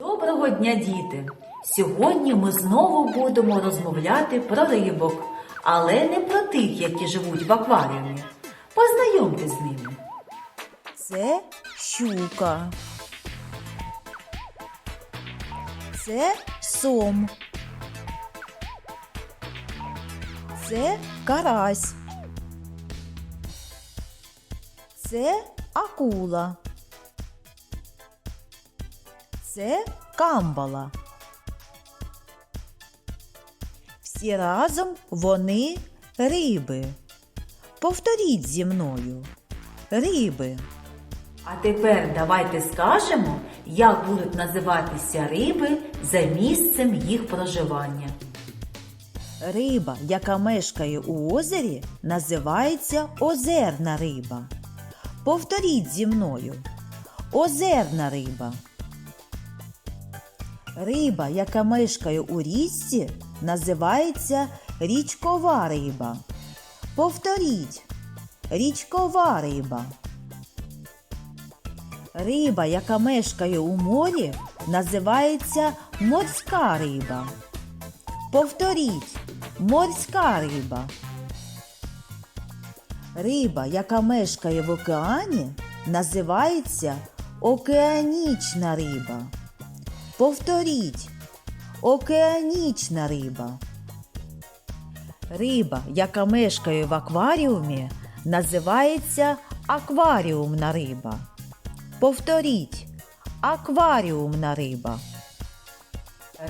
Доброго дня, діти! Сьогодні ми знову будемо розмовляти про рибок, але не про тих, які живуть в акваріумі. Познайомтесь з ними. Це щука. Це сом. Це карась. Це акула. Це камбала. Всі разом вони риби. Повторіть зі мною. Риби. А тепер давайте скажемо, як будуть називатися риби за місцем їх проживання. Риба, яка мешкає у озері, називається озерна риба. Повторіть зі мною. Озерна риба. Риба, яка мешкає у річці, називається річкова риба. Повторіть. Річкова риба. Риба, яка мешкає у морі, називається морська риба. Повторіть, морська риба. Риба, яка мешкає в океані, називається океанічна риба. Повторіть, океанічна риба. Риба, яка мешкає в акваріумі, називається акваріумна риба. Повторіть, акваріумна риба.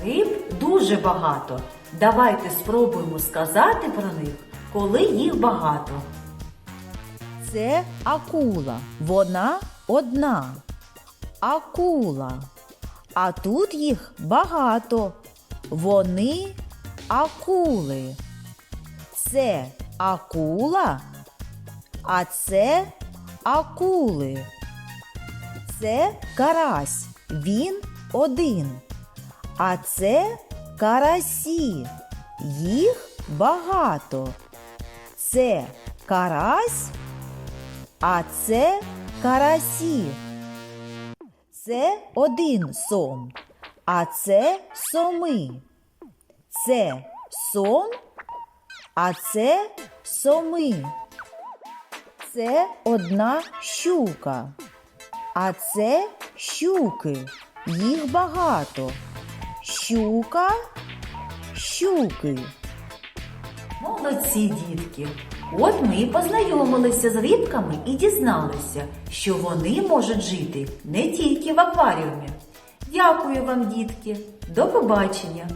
Риб дуже багато. Давайте спробуємо сказати про них, коли їх багато. Це акула. Вона одна. Акула. А тут їх багато. Вони акули. Це акула, а це акули. Це карась. Він один. А це карасі. Їх багато. Це карась, а це карасі. Це один сом, а це соми. Це сом, а це соми. Це одна щука, а це щуки. Їх багато. Щука, щуки. Молодці, дітки! От ми і познайомилися з рибками і дізналися, що вони можуть жити не тільки в акваріумі. Дякую вам, дітки! До побачення!